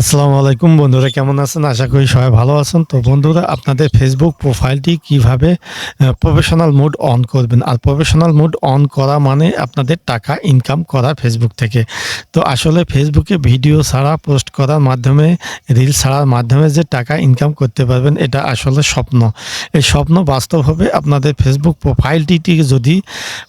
আসসালামু আলাইকুম বন্ধুরা, কেমন আছেন? আশা করি সবাই ভালো আছেন। তো বন্ধুরা, আপনাদের ফেসবুক প্রোফাইলটি কীভাবে প্রফেশনাল মোড অন করবেন? আর প্রফেশনাল মোড অন করা মানে আপনাদের টাকা ইনকাম করা ফেসবুক থেকে। তো আসলে ফেসবুকে ভিডিও ছাড়া পোস্ট করার মাধ্যমে রিল ছাড়ার মাধ্যমে যে টাকা ইনকাম করতে পারবেন, এটা আসলে স্বপ্ন। এই স্বপ্ন বাস্তব হবে আপনাদের ফেসবুক প্রোফাইলটি যদি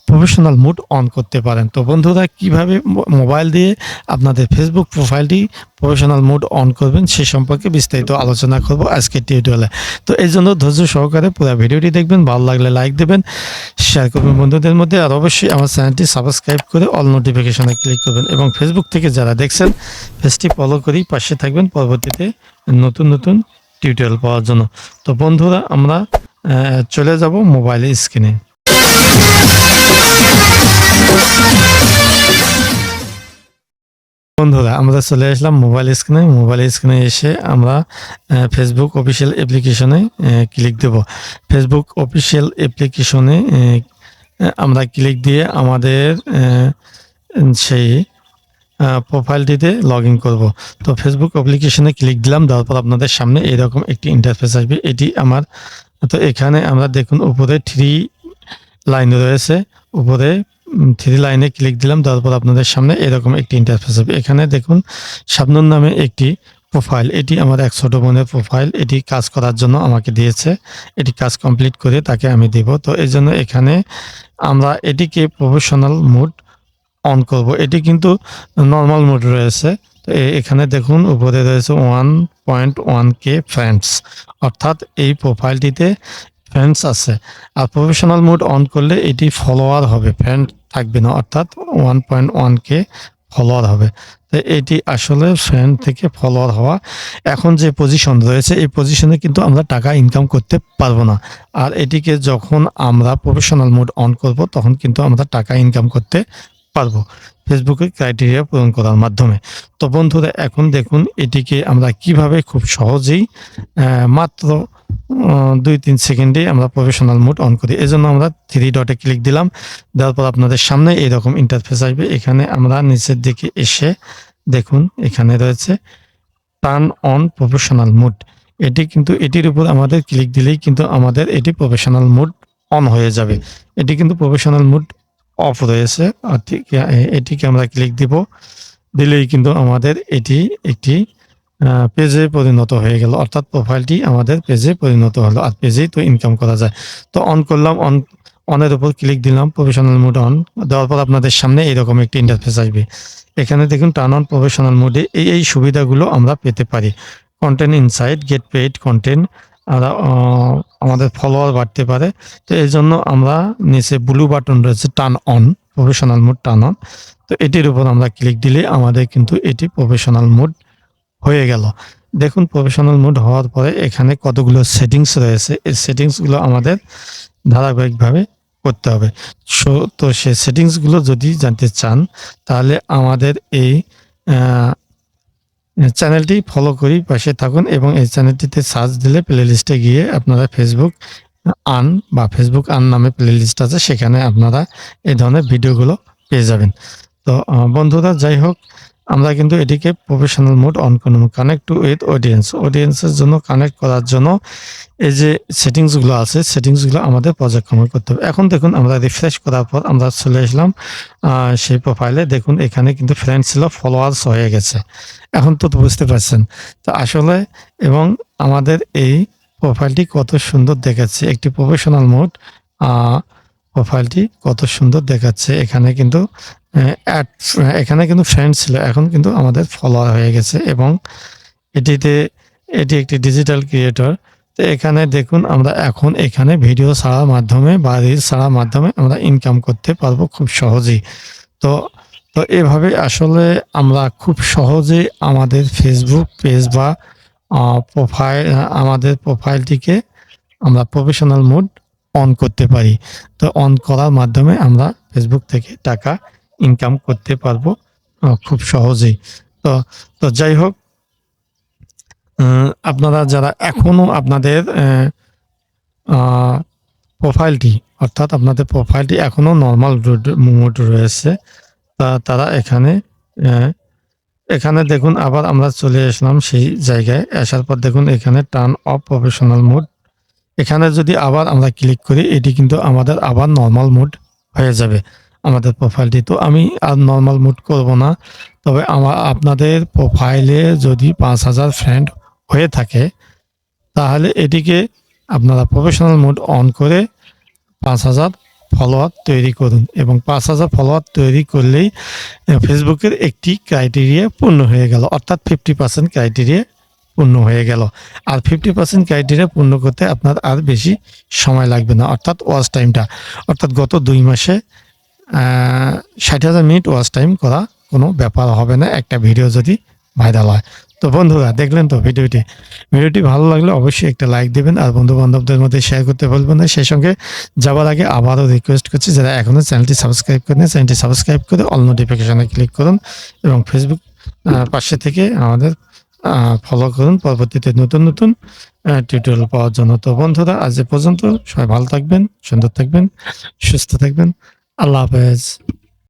প্রফেশনাল মোড অন করতে পারেন। তো বন্ধুরা, কীভাবে মোবাইল দিয়ে আপনাদের ফেসবুক প্রোফাইলটি প্রফেশনাল মোড অন করবেন, সে সম্পর্কে বিস্তারিত আলোচনা করব আজকের টিউটোরিয়ালে তো এই জন্য ধৈর্য সহকারে পুরো ভিডিওটি দেখবেন, ভালো লাগলে লাইক দেবেন শেয়ার করবেন বন্ধুদের মধ্যে, আর অবশ্যই আমার চ্যানেলটি সাবস্ক্রাইব করে অল নোটিফিকেশনে ক্লিক করবেন এবং ফেসবুক থেকে যারা দেখছেন পেজটি ফলো করেই পাশে থাকবেন পরবর্তীতে নতুন নতুন টিউটোরিয়াল পাওয়ার জন্য। তো বন্ধুরা, আমরা চলে যাব মোবাইলের স্ক্রিনে বন্ধুরা, আমরা চলে আসলাম মোবাইল স্ক্রিনে মোবাইল স্ক্রিনে এসে আমরা ফেসবুক অফিসিয়াল অ্যাপ্লিকেশনে ক্লিক দেব। ফেসবুক অফিসিয়াল অ্যাপ্লিকেশনে আমরা ক্লিক দিয়ে আমাদের সেই প্রোফাইলটিতে লগ ইন করব। তো ফেসবুক অ্যাপ্লিকেশনে ক্লিক দিলাম, দেওয়ার পর আপনাদের সামনে এরকম একটি ইন্টারফেস আসবে। এটি আমার, তো এখানে আমরা দেখুন উপরে থ্রি লাইন রয়েছে। উপরে থ্রি লাইনে ক্লিক দিলাম, তারপর আপনাদের সামনে এরকম একটি ইন্টারফেস হবে। এখানে দেখুন শাবনুর নামে একটি প্রোফাইল এটি আমার এক ছোট বোনের প্রোফাইল এটি কাজ করার জন্য আমাকে দিয়েছে। এটি কাজ কমপ্লিট করে তাকে আমি দেব। তো এই জন্য এখানে আমরা এটিকে প্রফেশনাল মুড অন করব। এটি কিন্তু নর্মাল মুড রয়েছে। তো এখানে দেখুন, উপরে রয়েছে one point one K friends অর্থাৎ এই প্রোফাইলটিতে ফ্রেন্ডস আছে। আর প্রফেশনাল মোড অন করলে এটি ফলোয়ার হবে। ফ্যান থাকবে না, অর্থাৎ one point one K follower হবে। তো এটি আসলে ফ্যান থেকে ফলোয়ার হওয়া। এখন যে পজিশন রয়েছে, এই পজিশনে কিন্তু আমরা টাকা ইনকাম করতে পারব না। আর এটিকে যখন আমরা প্রফেশনাল মোড অন করব, তখন কিন্তু আমরা টাকা ইনকাম করতে পারব। ফেসবুকের ক্রাইটেরিয়া পূরণ করার মাধ্যমে। তো বন্ধুরা, এখন দেখুন এটিকে আমরা কীভাবে খুব সহজেই মাত্র দুই, তিন সেকেন্ডে আমরা প্রফেশনাল মোড অন করি। এই জন্য আমরা থ্রি ডটে ক্লিক দিলাম। দেওয়ার পর আপনাদের সামনে এইরকম ইন্টারফেস আসবে। এখানে আমরা নিচের দিকে এসে দেখুন, এখানে রয়েছে টার্ন অন প্রফেশনাল মোড এটি কিন্তু, এটির উপর আমাদের ক্লিক দিলেই কিন্তু আমাদের এটি প্রফেশনাল মোড অন হয়ে যাবে। এটি কিন্তু প্রফেশনাল মোড অফ রয়েছে। এটিকে আমরা ক্লিক দিব। দিলেই কিন্তু আমাদের এটি একটি পেজে পরিণত হয়ে গেল। অর্থাৎ প্রোফাইলটি আমাদের পেজে পরিণত হলো আর পেজেই তো ইনকাম করা যায়। তো অন করলাম অন অনের উপর ক্লিক দিলাম প্রফেশনাল মোড অন দেওয়ার পর আপনাদের সামনে এইরকম একটি ইন্টারফেস আসবে। এখানে দেখুন টার্ন অন প্রফেশনাল মোডে এই এই সুবিধাগুলো আমরা পেতে পারি। Content insight get paid content আমরা আমাদের ফলোয়ার বাড়তে পারে। তো এই জন্য আমরা নিচে ব্লু বাটন রয়েছে turn on professional mode turn on তো এটির উপর আমরা ক্লিক দিলে আমাদের কিন্তু এটি প্রফেশনাল মোড হয়ে গেল। দেখুন প্রফেশনাল মোড হওয়ার পরে এখানে কতগুলো সেটিংস রয়েছে। এই সেটিংসগুলো আমাদের ধারাবাহিকভাবে করতে হবে। সো তো সে সেটিংসগুলো যদি জানতে চান, তাহলে আমাদের এই চ্যানেলটি ফলো করি, পাশে থাকুন এবং এই চ্যানেলটিতে সার্চ দিলে প্লে লিস্টে গিয়ে আপনারা ফেসবুক আন বা ফেসবুক আন নামে প্লে লিস্ট আছে, সেখানে আপনারা এই ধরনের ভিডিওগুলো পেয়ে যাবেন। তো বন্ধুরা, যাই হোক আমরা কিন্তু এটিকে প্রফেশনাল মোড অন করব কানেক্ট টু উইথ অডিয়েন্স অডিয়েন্সের জন্য কানেক্ট করার জন্য এই যে সেটিংসগুলো আছে সেটিংসগুলো আমাদের পর্যায়ক্রমে করতে হবে। এখন দেখুন, আমরা রিফ্রেশ করার পর আমরা চলে আসলাম সেই প্রোফাইলে দেখুন, এখানে কিন্তু ফ্রেন্ড ছিল ফলোয়ার্স হয়ে গেছে। এখন তো বুঝতে পারছেন। তো আসলে এবং আমাদের এই প্রোফাইলটি কত সুন্দর দেখাচ্ছে, একটি প্রফেশনাল মোড প্রোফাইলটি কত সুন্দর দেখাচ্ছে। এখানে কিন্তু এখানে কিন্তু ফ্রেন্ড ছিল, এখন কিন্তু আমাদের ফলোয়ার হয়ে গেছে এবং এটিতে, এটি একটি ডিজিটাল ক্রিয়েটর তো এখানে দেখুন, আমরা এখন এখানে ভিডিও ছাড়ার মাধ্যমে বা রিলস ছাড়ার মাধ্যমে আমরা ইনকাম করতে পারব খুব সহজেই। তো তো এভাবে আসলে আমরা খুব সহজেই আমাদের ফেসবুক পেজ বা প্রোফাইল আমাদের প্রোফাইলটিকে আমরা প্রফেশনাল মোড অন করতে পারি। তো অন করার মাধ্যমে আমরা ফেসবুক থেকে টাকা ইনকাম করতে পারব খুব সহজেই। তো তো যাই হোক আপনারা যারা এখনও আপনাদের প্রোফাইলটি অর্থাৎ আপনাদের প্রোফাইলটি এখনও নর্মাল মোড রয়েছে, তা তারা এখানে এখানে দেখুন আবার আমরা চলে আসলাম সেই জায়গায়। আসার পর দেখুন এখানে টার্ন অফ প্রফেশনাল মোড এখানে যদি আবার আমরা ক্লিক করি, এটি কিন্তু আমাদের আবার নর্মাল মোড হয়ে যাবে। আমাদের প্রোফাইলটি তো আমি আর নর্মাল মোড করব না। তবে আমার, আপনাদের প্রোফাইলে যদি পাঁচ হাজার ফ্রেন্ড হয়ে থাকে, তাহলে এটিকে আপনারা প্রফেশনাল মোড অন করে পাঁচ হাজার ফলোয়ার তৈরি করুন। এবং পাঁচ হাজার ফলোয়ার তৈরি করলেই ফেসবুকের একটি ক্রাইটেরিয়া পূর্ণ হয়ে গেল। অর্থাৎ ফিফটি পার্সেন্ট ক্রাইটেরিয়া পূর্ণ হয়ে গেল। আর ফিফটি পার্সেন্ট ক্রাইটেরিয়া পূর্ণ করতে আপনার আর বেশি সময় লাগবে না। অর্থাৎ ওয়াচ টাইমটা অর্থাৎ গত দুই মাসে ষাট হাজার মিনিট ওয়াচ টাইম করা কোনো ব্যাপার হবে না, একটা ভিডিও যদি ভাইরাল হয়। তো বন্ধুরা, দেখলেন তো ভিডিওটি ভিডিওটি ভালো লাগলে অবশ্যই একটা লাইক দেবেন আর বন্ধু বান্ধবদের মধ্যে শেয়ার করতে বলবেন না। সেই সঙ্গে যাওয়ার আগে আবারও রিকোয়েস্ট করছি, যারা এখনও চ্যানেলটি সাবস্ক্রাইব করেন চ্যানেলটি সাবস্ক্রাইব করে অল নোটিফিকেশনে ক্লিক করুন এবং ফেসবুক পাশে থেকে আমাদের ফলো করুন। পরবর্তীতে নতুন নতুন টিউটোরিয়াল পাওয়ার জন্য। তো বন্ধুরা, আজ এ পর্যন্ত সবাই ভালো থাকবেন, সুন্দর থাকবেন, সুস্থ থাকবেন। আল্লাহ হাফেজ